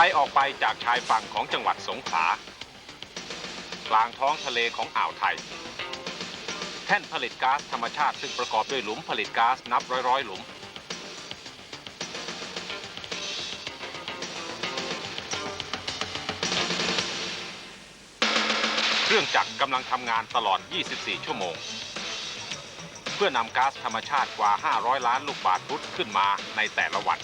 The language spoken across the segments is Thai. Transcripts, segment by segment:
ไกลออกไปจากชายฝั่งของจังหวัดสงขลากลางท้องทะเลของอ่าวไทย แท่นผลิตก๊าซธรรมชาติซึ่งประกอบด้วยหลุมผลิตก๊าซนับร้อยร้อยๆหลุม เครื่องจักรกำลังทำงานตลอด 24 ชั่วโมง เพื่อนำก๊าซธรรมชาติกว่า 500 ล้านลูกบาศก์ฟุตขึ้นมาในแต่ละวัน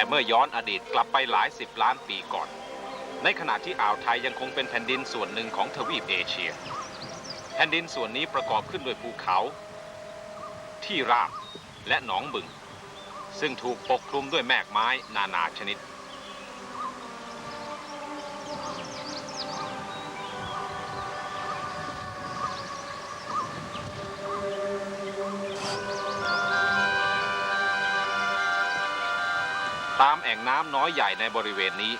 แต่เมื่อย้อนอดีตกลับไปหลายสิบล้านปีก่อน ในขณะที่อ่าวไทยยังคงเป็นแผ่นดินส่วนหนึ่งของทวีปเอเชีย แผ่นดินส่วนนี้ประกอบขึ้นด้วยภูเขา ที่ราบและหนองบึง ซึ่งถูกปกคลุมด้วยแมกไม้นานาชนิด ตามแอ่งน้ำน้อยใหญ่ในบริเวณนี้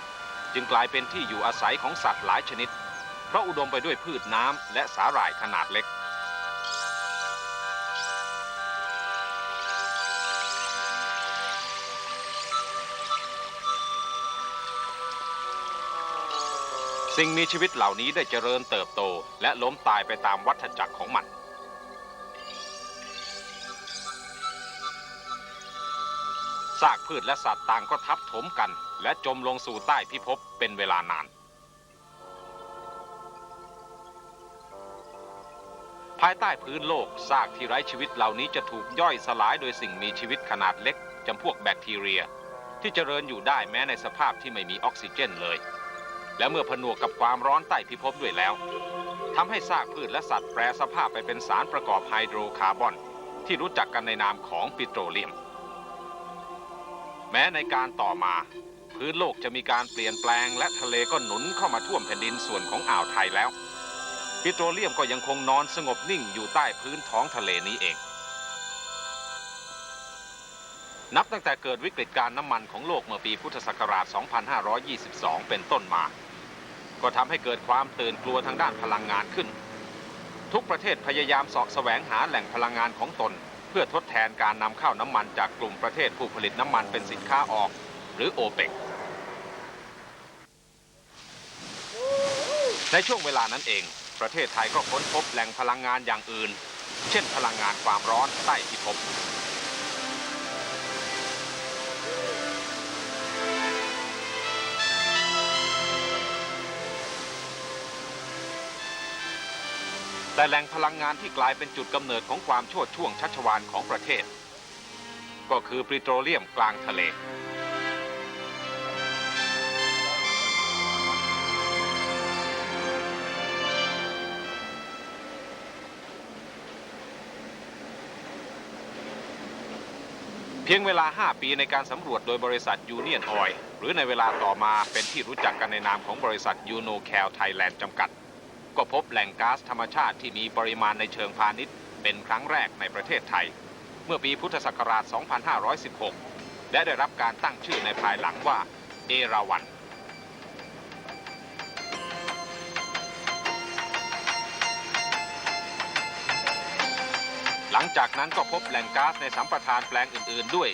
จึงกลายเป็นที่อยู่อาศัยของสัตว์หลายชนิด เพราะอุดมไปด้วยพืชน้ำและสาหร่ายขนาดเล็ก สิ่งมีชีวิตเหล่านี้ได้เจริญเติบโตและล้มตายไปตามวัฏจักรของมัน ซากพืชและสัตว์ต่างก็ทับถมกัน และจมลงสู่ใต้พิภพเป็นเวลานาน ภายใต้พื้นโลกซากที่ไร้ชีวิตเหล่านี้จะถูกย่อยสลายโดยสิ่งมีชีวิตขนาดเล็กจำพวกแบคทีเรีย ที่เจริญอยู่ได้แม้ในสภาพที่ไม่มีออกซิเจนเลย และเมื่อผนวกกับความร้อนใต้พิภพด้วยแล้วทำให้ซากพืชและสัตว์แปรสภาพไปเป็นสารประกอบไฮโดรคาร์บอน ที่รู้จักกันในนามของปิโตรเลียม แม้ในการต่อมา พื้นโลกจะมีการเปลี่ยนแปลงและทะเลก็หนุนเข้ามาท่วมแผ่นดินส่วนของอ่าวไทยแล้ว ปิโตรเลียมก็ยังคงนอนสงบนิ่งอยู่ใต้พื้นท้องทะเลนี้เอง นับตั้งแต่เกิดวิกฤตการน้ำมันของโลกเมื่อปีพุทธศักราช 2522 เป็นต้นมา ก็ทำให้เกิดความตื่นกลัวทางด้านพลังงานขึ้น ทุกประเทศพยายามสาะแสวงหาแหล่งพลังงานของตน เพื่อทดแทนการนำเข้าน้ำมันจากกลุ่มประเทศผู้ผลิตน้ำมันเป็นสินค้าออก หรือโอเปกในช่วงเวลานั้นเอง ประเทศไทยก็ค้นพบแหล่งพลังงานอย่างอื่น เช่นพลังงานความร้อนใต้พิภพ แต่แหล่งพลังงานที่กลายเป็นจุดกำเนิดของความโชดช่วงชัชวานของประเทศ ก็คือปิโตรเลียมกลางทะเล เพียงเวลา 5 ปีในการสำรวจโดยบริษัทยูเนียนออยหรือในเวลาต่อมาเป็นที่รู้จักกันในนามของบริษัทยูโนแคลไทยแลนด์จำกัด ก็พบแหล่งก๊าซธรรมชาติที่มีปริมาณในเชิงพาณิชย์ เป็นครั้งแรกในประเทศไทย เมื่อปีพุทธศักราช 2516 และได้รับการตั้งชื่อในภายหลังว่า เอราวันหลังจากนั้นก็พบแหล่งก๊าซในสัมปทานแปลงอื่น ๆ ด้วย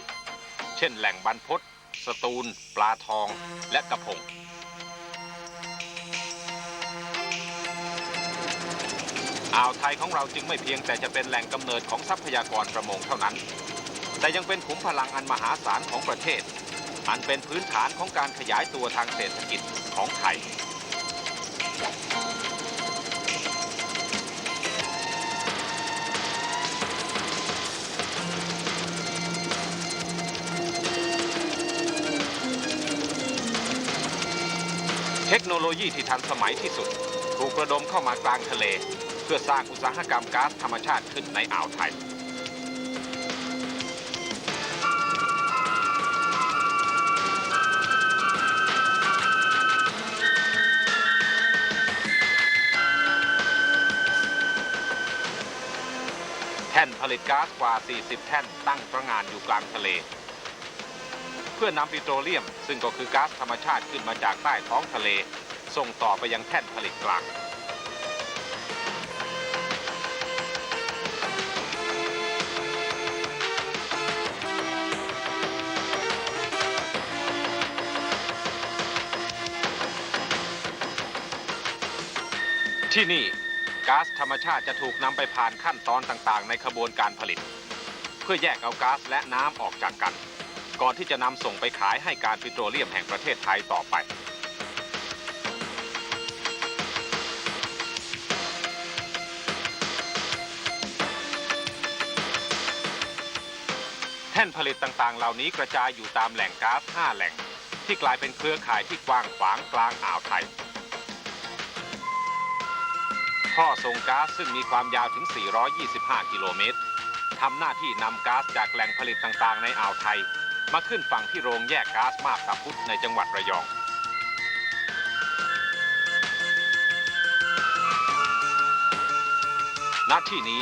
เช่น แหล่งบรรพตสตูล ปลาทอง และกระพง อ่าวไทยของเราจึงไม่เพียงแต่จะเป็นแหล่งกำเนิดของทรัพยากรประมงเท่านั้น แต่ยังเป็นขุมพลังอันมหาศาลของประเทศ อันเป็นพื้นฐานของการขยายตัวทางเศรษฐกิจของไทยเทคโนโลยีที่ทันสมัยที่สุด ถูกระดมเข้ามากลางทะเล เพื่อสร้างอุตสาหกรรมก๊าซธรรมชาติขึ้นในอ่าวไทย แท่นผลิตก๊าซกว่า 40 แท่นตั้งตระงานอยู่กลางทะเล เพื่อนำปิโตรเลียม ซึ่งก็คือก๊าซธรรมชาติขึ้นมาจากใต้ท้องทะเล ส่งต่อไปยังแท่นผลิตกลาง ที่นี่ก๊าซธรรมชาติจะถูกนำไปผ่านขั้นตอนต่างๆ ในขบวนการผลิต เพื่อแยกเอาก๊าซและน้ำออกจากกัน ก่อนที่จะนำส่งไปขายให้การปิโตรเลียมแห่งประเทศไทยต่อไป แท่นผลิตต่างๆ เหล่านี้กระจายอยู่ตามแหล่งก๊าซ5แหล่ง ที่กลายเป็นเครือข่ายที่กว้างขวางกลางอ่าวไทย ท่อส่งก๊าซซึ่งมีความยาวถึง 425 กิโลเมตรทำหน้าที่นำก๊าซจากแหล่งผลิตต่างๆ ในอ่าวไทย มาขึ้นฝั่งที่โรงแยกก๊าซมาบตาพุธในจังหวัดระยอง ณ ที่นี้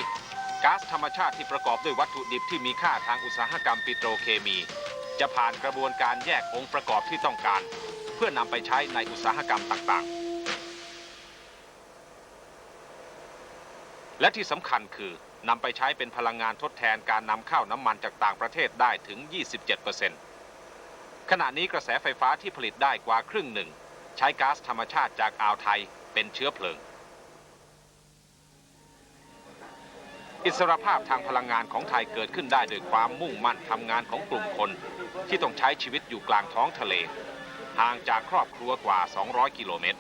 ก๊าซธรรมชาติที่ประกอบด้วยวัตถุดิบที่มีค่าทางอุตสาหกรรมปิโตรเคมี จะผ่านกระบวนการแยกองค์ประกอบที่ต้องการ เพื่อนำไปใช้ในอุตสาหกรรมต่างๆ และที่สำคัญคือนำไปใช้เป็นพลังงานทดแทนการนำเข้าน้ำมันจากต่างประเทศได้ถึง 27%ขณะนี้กระแสไฟฟ้าที่ผลิตได้กว่าครึ่งหนึ่ง ใช้ก๊าซธรรมชาติจากอ่าวไทยเป็นเชื้อเพลิง อิสรภาพทางพลังงานของไทยเกิดขึ้นได้โดยความมุ่งมั่นทำงานของกลุ่มคน ที่ต้องใช้ชีวิตอยู่กลางท้องทะเล ห่างจากครอบครัวกว่า 200 กิโลเมตร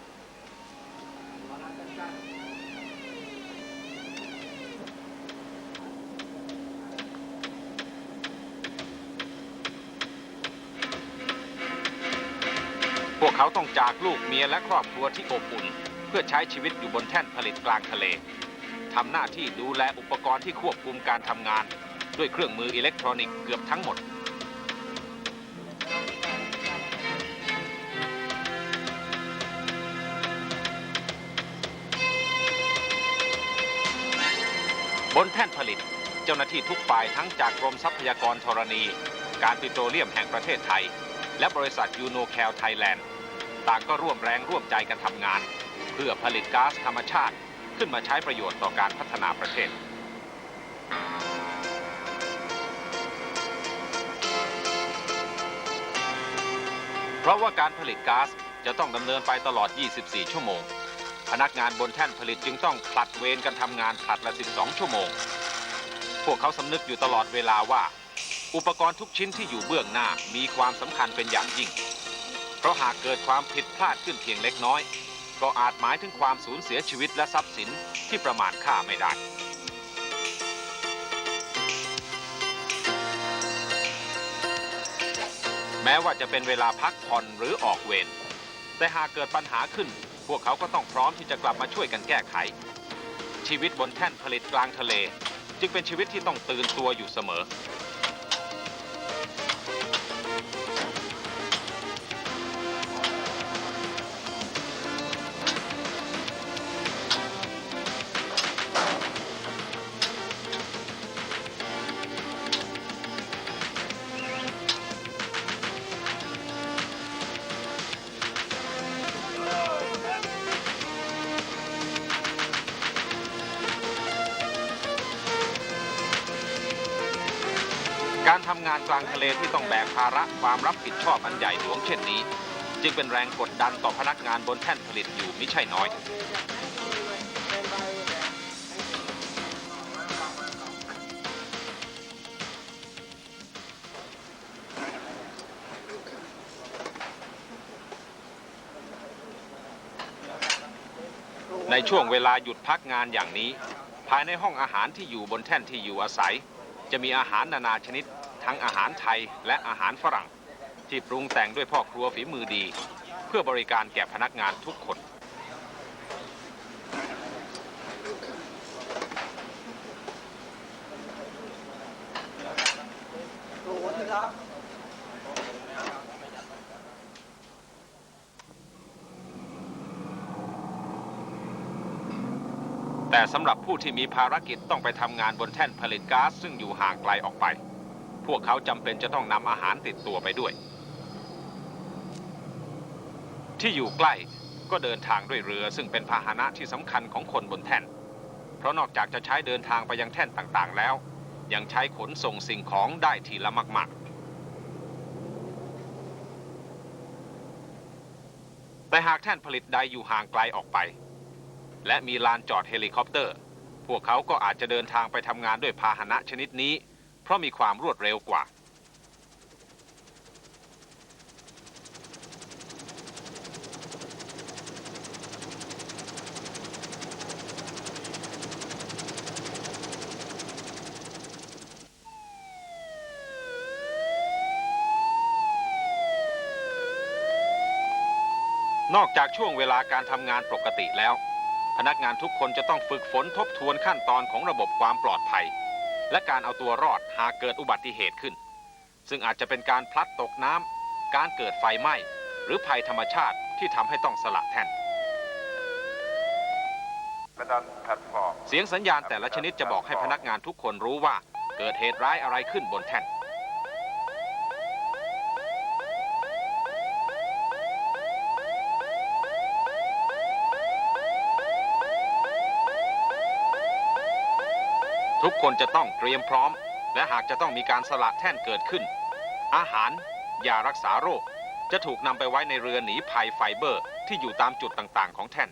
เขาต้องจากลูกเมียและครอบครัวที่อบอุ่น เพื่อใช้ชีวิตอยู่บนแท่นผลิตกลางทะเลทำหน้าที่ดูแลอุปกรณ์ที่ควบคุมการทำงาน ด้วยเครื่องมืออิเล็กทรอนิกส์เกือบทั้งหมด บนแท่นผลิตเจ้าหน้าที่ทุกฝ่ายทั้งจากกรมทรัพยากรธรณี การปิโตรเลียมแห่งประเทศไทย และบริษัทยูโนแคลไทยแลนด์ ต่างก็ร่วมแรงร่วมใจกันทำงาน เพื่อผลิตก๊าซธรรมชาติขึ้นมาใช้ประโยชน์ต่อการพัฒนาประเทศ เพราะว่าการผลิตก๊าซจะต้องดำเนินไปตลอด 24 ชั่วโมง พนักงานบนแท่นผลิตจึงต้องผลัดเวรกันทำงานผลัดละ 12 ชั่วโมง พวกเขาสำนึกอยู่ตลอดเวลาว่า อุปกรณ์ทุกชิ้นที่อยู่เบื้องหน้ามีความสำคัญเป็นอย่างยิ่ง ราะหากเกิดความผิดพลาดขึ้นเพียงเล็กน้อย ก็อาจหมายถึงความสูญเสียชีวิตและทรัพย์สินที่ประมาณค่าไม่ได้แม้ว่าจะเป็นเวลาพักผ่อนหรือออกเวร แต่หากเกิดปัญหาขึ้น พวกเขาก็ต้องพร้อมที่จะกลับมาช่วยกันแก้ไข ชีวิตบนแท่นผลิตกลางทะเล จึงเป็นชีวิตที่ต้องตื่นตัวอยู่เสมอานกลางทะเลที่ต้องแบกภาระความรับผิดชอบอันใหญ่หลวงเช่นนี้ จึงเป็นแรงกดดันต่อพนักงานบนแท่นผลิตอยู่ไมิใช่น้อย ในช่วงเวลาหยุดพักงานอย่างนี้ ภายในห้องอาหารที่อยู่บนแท่นที่อยู่อาศัย จะมีอาหารนานาชนิด ทั้งอาหารไทยและอาหารฝรั่ง ที่ปรุงแต่งด้วยพ่อครัวฝีมือดี เพื่อบริการแก่พนักงานทุกคนแแต่สำหรับผู้ที่มีภารกิจต้องไปทำงานบนแท่นผลิตก๊าซซึ่งอยู่ห่างไกลออกไป พวกเขาจำเป็นจะต้องนำอาหารติดตัวไปด้วย ที่อยู่ใกล้ก็เดินทางด้วยเรือซึ่งเป็นพาหนะที่สำคัญของคนบนแท่น เพราะนอกจากจะใช้เดินทางไปยังแท่นต่างๆ แล้ว ยังใช้ขนส่งสิ่งของได้ทีละมาก ๆ แต่หากแท่นผลิตใดอยู่ห่างไกลออกไป และมีลานจอดเฮลิคอปเตอร์ พวกเขาก็อาจจะเดินทางไปทำงานด้วยพาหนะชนิดนี้ เพราะมีความรวดเร็วกว่า นอกจากช่วงเวลาการทำงานปกติแล้ว พนักงานทุกคนจะต้องฝึกฝนทบทวนขั้นตอนของระบบความปลอดภัย และการเอาตัวรอดหากเกิดอุบัติเหตุขึ้น ซึ่งอาจจะเป็นการพลัดตกน้ำการเกิดไฟไหม้ หรือภัยธรรมชาติที่ทำให้ต้องสละแท่น เสียงสัญญาณแต่ละชนิดจะบอกให้พนักงานทุกคนรู้ว่าเกิดเหตุร้ายอะไรขึ้นบนแท่น ทุกคนจะต้องเตรียมพร้อม และหากจะต้องมีการสละแท่นเกิดขึ้น อาหารยารักษาโรค จะถูกนำไปไว้ในเรือหนีภัยไฟเบอร์ ที่อยู่ตามจุดต่างๆ ของแท่น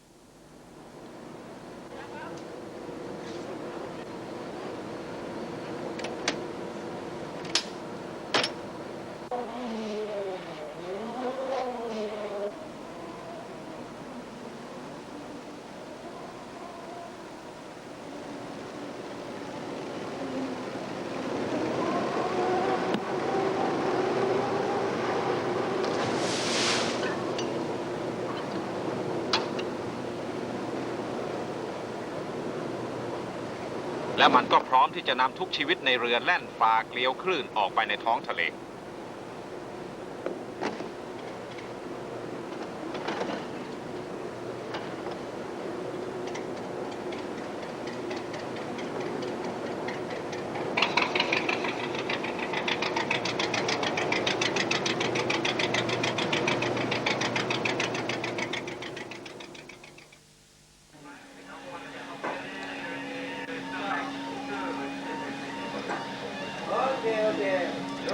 และมันก็พร้อมที่จะนำทุกชีวิตในเรือแล่นฝ่าเกลียวคลื่นออกไปในท้องทะเล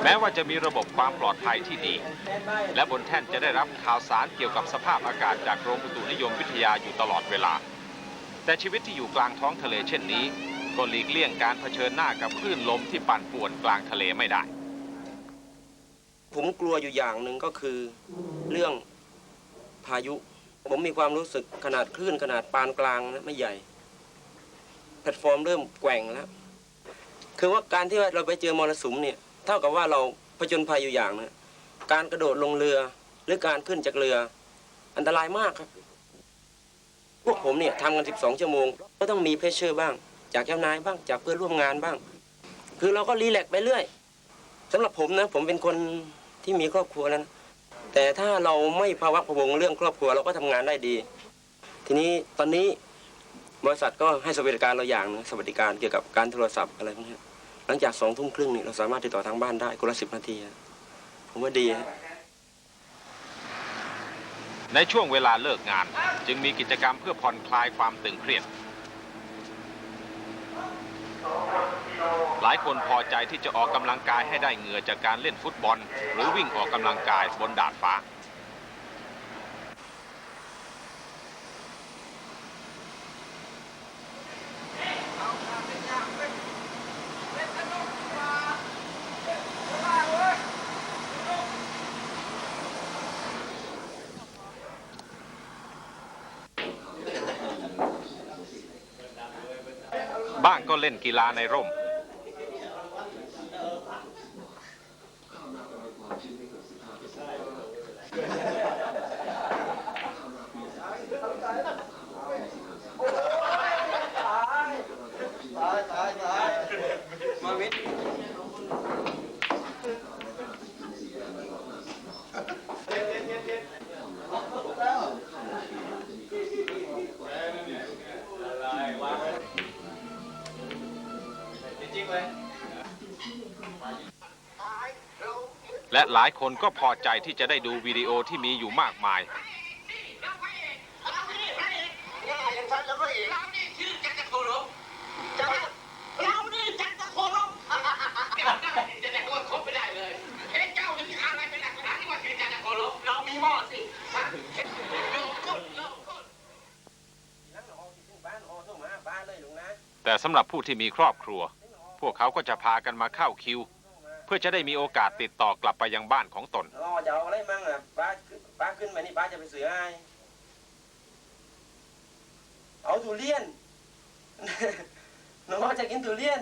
แม้ว่าจะมีระบบความปลอดภัยที่ดี และบนแท่นจะได้รับข่าวสารเกี่ยวกับสภาพอากาศจากกรมอุตุนิยมวิทยาอยู่ตลอดเวลา แต่ชีวิตที่อยู่กลางท้องทะเลเช่นนี้ ก็หลีกเลี่ยงการเผชิญหน้ากับคลื่นลมที่ปั่นป่วนกลางทะเลไม่ได้ ผมกลัวอยู่อย่างหนึ่งก็คือเรื่องพายุ ผมมีความรู้สึกขนาดคลื่นขนาดปานกลางนะไม่ใหญ่ แพลตฟอร์มเริ่มแกว่งแล้ว คือว่าการที่ว่าเราไปเจอมรสุมเนี่ยเท่ากับว่าเราผจญภัยอยู่อย่างนะการกระโดดลงเรือหรือการขึ้นจากเรือ อันตรายมากครับ พวกผมเนี่ยทำกัน 12 ชั่วโมง ก็ต้องมีเพรสเชอร์บ้าง จากเจ้านายบ้างจากเพื่อนร่วมงานบ้าง คือเราก็รีแลกซ์ไปเรื่อยสำหรับผมนะผมเป็นคนที่มีครอบครัวแล้วนะแต่ถ้าเราไม่ภาวะพะวงเรื่องครอบครัวเราก็ทำงานได้ดี ทีนี้ตอนนี้บริษัทก็ให้สวัสดิการเราอย่างนึงสวัสดิการเกี่ยวกับการโทรศัพท์อะไรพวกนี้ หลังจากสองทุ่มครึ่งนี่เราสามารถติดต่อทางบ้านได้คนละสิบนาทีผมว่าดีฮะในช่วงเวลาเลิกงาน จึงมีกิจกรรมเพื่อผ่อนคลายความตึงเครียด หลายคนพอใจที่จะออกกำลังกายให้ได้เหงื่อจากการเล่นฟุตบอล หรือวิ่งออกกำลังกายบนดาดฟ้าางก็เล่นกีฬาในร่ม และหลายคนก็พอใจที่จะได้ดูวิดีโอที่มีอยู่มากมาย แต่สำหรับผู้ที่มีครอบครัว พวกเขาก็จะพากันมาเข้าคิว เพื่อจะได้มีโอกาสติดต่อกลับไปยังบ้านของตนรอจะเอาอะไรมั่งอะป้าป้าขึ้นไปนี่ป้าจะไปเสือให้เอาทุเรียนหนูจะกินทุเรียน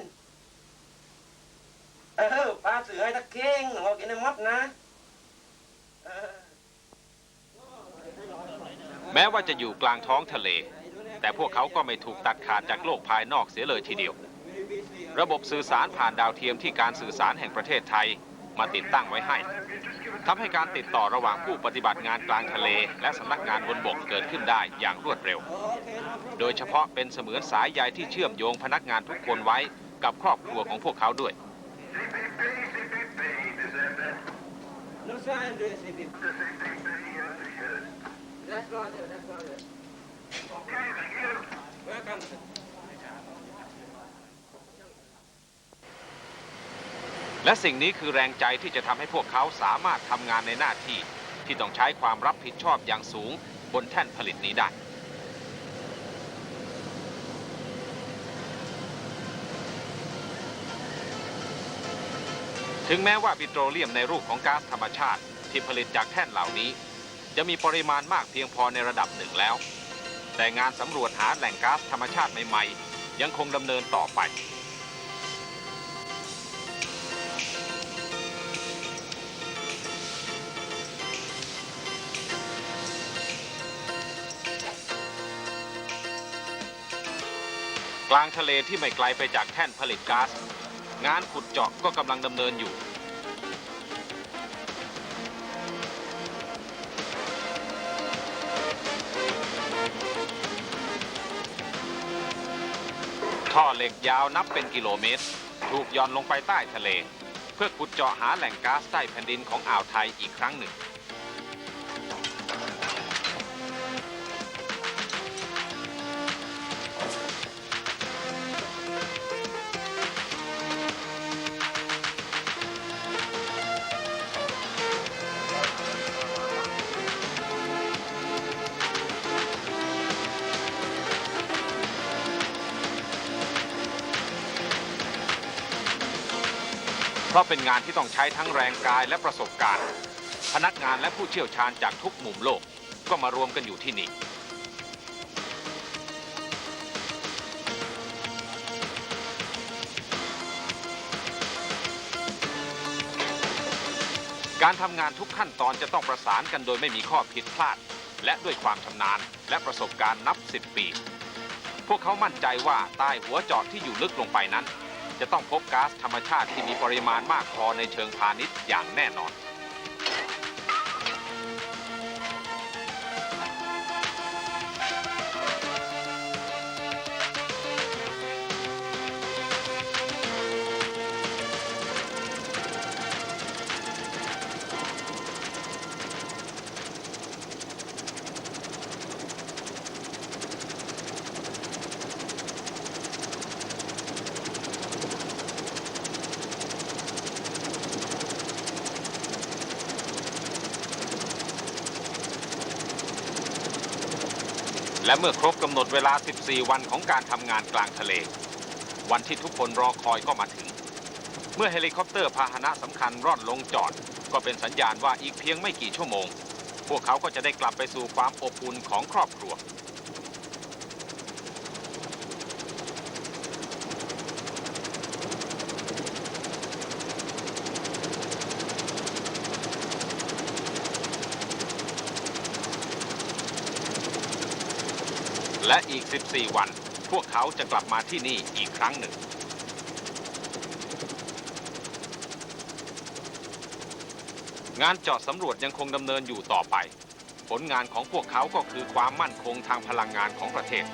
เออป้าเสือให้ตะเข่งหนูกินให้หมดนะเออแม้ว่าจะอยู่กลางท้องทะเล แต่พวกเขาก็ไม่ถูกตัดขาดจากโลกภายนอกเสียเลยทีเดียว ระบบสื่อสารผ่านดาวเทียมที่การสื่อสารแห่งประเทศไทยมาติดตั้งไว้ให้ทำให้การติดต่อระหว่างผู้ปฏิบัติงานกลางทะเล และสำนักงานบนบกเกิดขึ้นได้อย่างรวดเร็ว โดยเฉพาะเป็นเสมือนสายใยที่เชื่อมโยงพนักงานทุกคนไว้กับครอบครัวของพวกเขาด้วย และสิ่งนี้คือแรงใจที่จะทำให้พวกเขาสามารถทำงานในหน้าที่ที่ต้องใช้ความรับผิดชอบอย่างสูงบนแท่นผลิตนี้ได้ถึงแม้ว่าปิโตรเลียมในรูปของก๊าซธรรมชาติ ที่ผลิตจากแท่นเหล่านี้ จะมีปริมาณมากเพียงพอในระดับหนึ่งแล้ว แต่งานสำรวจหาแหล่งก๊าซธรรมชาติใหม่ ๆ ยังคงดำเนินต่อไป กลางทะเลที่ไม่ไกลไปจากแท่นผลิตก๊าซงานขุดเจาะก็กำลังดำเนินอยู่ ท่อเหล็กยาวนับเป็นกิโลเมตร ถูกย่อนลงไปใต้ทะเล เพื่อขุดเจาะหาแหล่งก๊าซใต้แผ่นดินของอ่าวไทยอีกครั้งหนึ่ง ราะเป็นงานที่ต้องใช้ทั้งแรงกายและประสบการณ์ พนักงานและผู้เชี่ยวชาญจากทุกมุมโลกก็มารวมกันอยู่ที่นี่ การทำงานทุกขั้นตอนจะต้องประสานกันโดยไม่มีข้อผิดพลาด และด้วยความชำนาญและประสบการณ์นับสิบปี พวกเขามั่นใจว่าใต้หัวเจาะที่อยู่ลึกลงไปนั้น จะต้องพบก๊าซธรรมชาติที่มีปริมาณมากพอในเชิงพาณิชย์อย่างแน่นอน เมื่อครบกำหนดเวลา 14 วันของการทำงานกลางทะเล วันที่ทุกคนรอคอยก็มาถึง เมื่อเฮลิคอปเตอร์พาหนะสำคัญร่อนลงจอด ก็เป็นสัญญาณว่าอีกเพียงไม่กี่ชั่วโมง พวกเขาก็จะได้กลับไปสู่ความอบอุ่นของครอบครัว และอีก 14 วัน พวกเขาจะกลับมาที่นี่อีกครั้งหนึ่ง งานเจาะสำรวจยังคงดำเนินอยู่ต่อไป ผลงานของพวกเขาก็คือความมั่นคงทางพลังงานของประเทศ